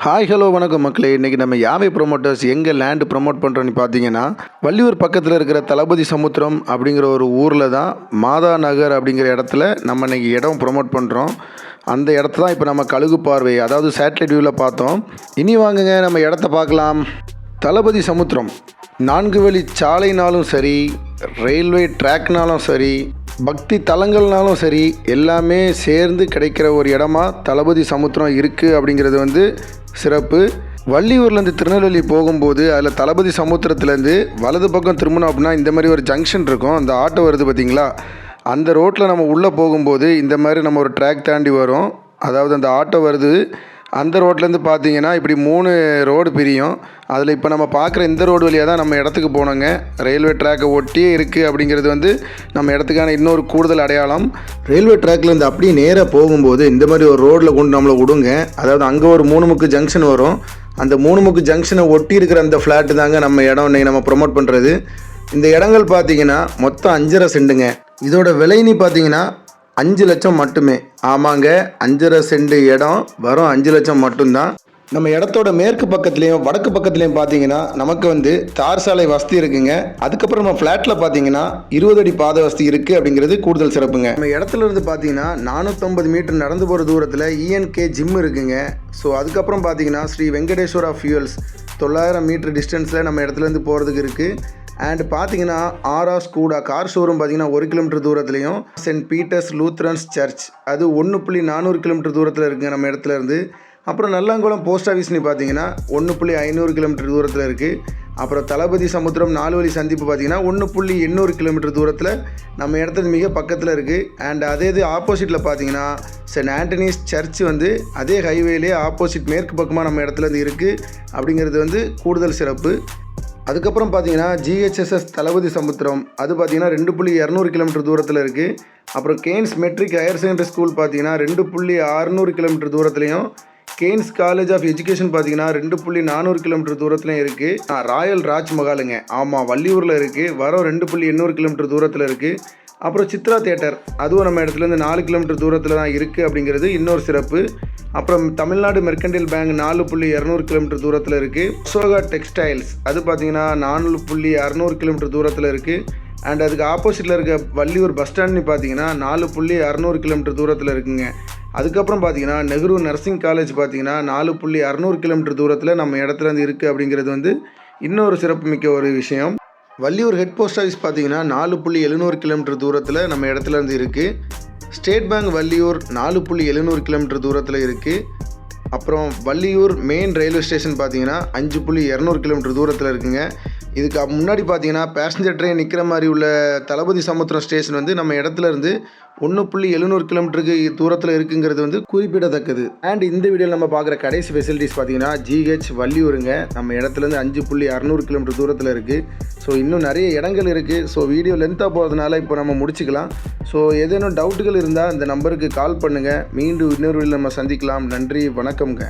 Hi hello வணக்கம் மக்களே. இன்றைக்கி நம்ம யாவை ப்ரொமோட்டர்ஸ் எங்கே லேண்டு ப்ரொமோட் பண்ணுறோன்னு பார்த்தீங்கன்னா வள்ளியூர் பக்கத்தில் இருக்கிற தளபதி சமுத்திரம் அப்படிங்கிற ஒரு ஊரில் தான் மாதா நகர் அப்படிங்கிற இடத்துல நம்ம இன்றைக்கி இடம் ப்ரொமோட் பண்ணுறோம் அந்த இடத்த தான் இப்போ நம்ம கழுகு பார்வை அதாவது சேட்டலைட் வியூவில் பார்த்தோம். இனி வாங்குங்க நம்ம இடத்த பார்க்கலாம். தளபதி சமுத்திரம் நான்கு வழி சாலைனாலும் சரி ரயில்வே ட்ராக்னாலும் சரி பக்தி தலங்கள்னாலும் சரி எல்லாமே சேர்ந்து கிடைக்கிற ஒரு இடமா தளபதி சமுத்திரம் இருக்குது அப்படிங்கிறது வந்து சிறப்பு. வள்ளியூர்லேருந்து திருநெல்வேலி போகும்போது அதில் தளபதி சமுத்திரத்துலேருந்து வலது பக்கம் திரும்பணும் அப்படின்னா இந்த மாதிரி ஒரு ஜங்ஷன் இருக்கும். அந்த ஆட்டோ வருது பார்த்திங்களா அந்த ரோட்டில் நம்ம உள்ளே போகும்போது இந்த மாதிரி நம்ம ஒரு ட்ராக் தாண்டி வரும். அதாவது அந்த ஆட்டோ வருது. அந்த ரோட்லேருந்து பார்த்தீங்கன்னா இப்படி மூணு ரோடு பிரியும். அதில் இப்போ நம்ம பார்க்குற இந்த ரோடு வழியாக தான் நம்ம இடத்துக்கு போனோங்க. ரயில்வே ட்ராக்கை ஒட்டியே இருக்குது அப்படிங்கிறது வந்து நம்ம இடத்துக்கான இன்னொரு கூடுதல் அடையாளம். ரயில்வே ட்ராக்லேருந்து அப்படியே நேராக போகும்போது இந்த மாதிரி ஒரு ரோட்டில் கொண்டு நம்மளை விடுங்க. அதாவது அங்கே ஒரு மூணு முக்கு ஜங்ஷன் வரும். அந்த மூணு முக்கு ஜங்ஷனை ஒட்டி இருக்கிற அந்த ஃப்ளாட்டு தாங்க நம்ம இடம் இன்னைக்கு நம்ம ப்ரொமோட் பண்ணுறது. இந்த இடங்கள் பார்த்தீங்கன்னா மொத்தம் அஞ்சரை செண்டுங்க. இதோட விலைன்னு பார்த்தீங்கன்னா அஞ்சு லட்சம் மட்டுமே. ஆமாங்க அஞ்சரை செண்டு இடம் வரும் அஞ்சு லட்சம் மட்டும்தான். நம்ம இடத்தோட மேற்கு பக்கத்துலேயும் வடக்கு பக்கத்துலேயும் பார்த்தீங்கன்னா நமக்கு வந்து தார் சாலை வசதி இருக்குங்க. அதுக்கப்புறம் நம்ம ஃப்ளாட்டில் பார்த்தீங்கன்னா இருபது அடி பாதை வசதி இருக்குது அப்படிங்கிறது கூடுதல் சிறப்புங்க. நம்ம இடத்துல இருந்து பார்த்தீங்கன்னா நானூற்றம்பது மீட்டர் நடந்து போகிற தூரத்தில் இஎன்கே ஜிம் இருக்குங்க. ஸோ அதுக்கப்புறம் பார்த்தீங்கன்னா ஸ்ரீ வெங்கடேஸ்வரா ஃபியூல்ஸ் தொள்ளாயிரம் மீட்டர் டிஸ்டன்ஸில் நம்ம இடத்துலேருந்து போகிறதுக்கு இருக்குது அண்ட் பார்த்தீங்கன்னா ஆரா ஸ்கூடா கார் ஷோரூம் பார்த்தீங்கன்னா ஒரு கிலோமீட்டர் தூரத்துலையும் சென்ட் பீட்டர்ஸ் லூத்ரன்ஸ் சர்ச். அது ஒன்று புள்ளி நானூறு கிலோமீட்டர் தூரத்தில் இருக்குங்க நம்ம இடத்துல இருந்து. அப்புறம் நல்லாங்குளம் போஸ்ட் ஆஃபீஸ்னு பார்த்தீங்கன்னா ஒன்று புள்ளி ஐநூறு கிலோமீட்டர் தூரத்தில் இருக்குது அப்புறம் தளபதி சமுத்திரம் நாலு வழி சந்திப்பு பார்த்தீங்கன்னா ஒன்று புள்ளி எண்ணூறு கிலோமீட்டர் தூரத்தில் நம்ம இடத்துல மிக பக்கத்தில் இருக்குது அண்ட் அதே இது ஆப்போசிட்டில் பார்த்தீங்கன்னா சென்ட் ஆண்டனிஸ் சர்ச் வந்து அதே ஹைவேலே ஆப்போசிட் மேற்கு பக்கமாக நம்ம இடத்துல இருந்து இருக்குது அப்படிங்கிறது வந்து கூடுதல் சிறப்பு. அதுக்கப்புறம் பார்த்தீங்கன்னா ஜிஹெச்எஸ்எஸ் தளபதி சமுத்திரம். அது பார்த்தீங்கன்னா ரெண்டு புள்ளி இரநூறு கிலோமீட்டர் தூரத்தில் இருக்குது அப்புறம் Kens matric higher secondary school பார்த்தீங்கன்னா ரெண்டு புள்ளி அறுநூறு கிலோமீட்டர் தூரத்துலையும் கேன்ஸ் காலேஜ் ஆஃப் எஜுகேஷன் பார்த்தீங்கன்னா ரெண்டு புள்ளி நானூறு கிலோமீட்டர் தூரத்துலையும் இருக்குது ராயல் ராஜ்மஹாலுங்க. ஆமாம் வள்ளியூரில் இருக்குது வரோம் ரெண்டு புள்ளி எண்ணூறு கிலோமீட்டர் தூரத்தில் இருக்குது அப்புறம் சித்ரா தேட்டர் அதுவும் நம்ம இடத்துலேருந்து நாலு கிலோமீட்டர் தூரத்தில் தான் இருக்குது அப்படிங்கிறது இன்னொரு சிறப்பு. அப்புறம் தமிழ்நாடு மெர்கண்டில் பேங்க் நாலு புள்ளி இரநூறு கிலோமீட்டர் தூரத்தில் இருக்குது சோகா டெக்ஸ்டைல்ஸ் அது பார்த்தீங்கன்னா நானூறு புள்ளி அறநூறு கிலோமீட்டர் தூரத்தில் இருக்குது அண்ட் அதுக்கு ஆப்போசிட்டில் இருக்க வள்ளியூர் பஸ் ஸ்டாண்ட்னு பார்த்தீங்கன்னா நாலு புள்ளி அறநூறு கிலோமீட்டர் தூரத்தில் இருக்குங்க. அதுக்கப்புறம் பார்த்தீங்கன்னா நெஹ்ரு நர்சிங் காலேஜ் பார்த்தீங்கன்னா நாலு புள்ளி அறநூறு கிலோமீட்டர் தூரத்தில் நம்ம இடத்துல இருக்குது அப்படிங்கிறது வந்து இன்னொரு சிறப்புமிக்க ஒரு விஷயம். வள்ளியூர் ஹெட் போஸ்ட் ஆஃபீஸ் பார்த்தீங்கன்னா நாலு புள்ளி எழுநூறு கிலோமீட்டர் தூரத்தில் நம்ம இடத்துல இருந்து இருக்குது ஸ்டேட் பேங்க் வள்ளியூர் நாலு புள்ளி எழுநூறு கிலோமீட்டர் தூரத்தில் இருக்குது அப்புறம் வள்ளியூர் மெயின் ரயில்வே ஸ்டேஷன் பார்த்தீங்கன்னா அஞ்சு புள்ளி இரநூறு கிலோமீட்டர் தூரத்தில் இருக்குங்க. இதுக்கு முன்னாடி பார்த்தீங்கன்னா பேசஞ்சர் ட்ரெயின் நிற்கிற மாதிரி உள்ள தளபதி சமுத்திரம் ஸ்டேஷன் வந்து நம்ம இடத்துல இருந்து ஒன்று புள்ளி எழுநூறு கிலோமீட்டருக்கு தூரத்தில் இருக்குங்கிறது வந்து குறிப்பிடத்தக்கது. அண்ட் இந்த வீடியோவில் நம்ம பார்க்குற கடைசி ஃபெசிலிட்டிஸ் பார்த்தீங்கன்னா ஜிஹெச் வள்ளியூருங்க. நம்ம இடத்துலேருந்து அஞ்சு புள்ளி அறநூறு கிலோமீட்டர் தூரத்தில் இருக்குது ஸோ இன்னும் நிறைய இடங்கள் இருக்குது ஸோ வீடியோ லென்த்தாக போகிறதுனால இப்போ நம்ம முடிச்சுக்கலாம். ஸோ ஏதேனும் டவுட்டுகள் இருந்தால் இந்த நம்பருக்கு கால் பண்ணுங்கள் மீண்டும் இன்னொரு நம்ம சந்திக்கலாம். நன்றி வணக்கம்ங்க.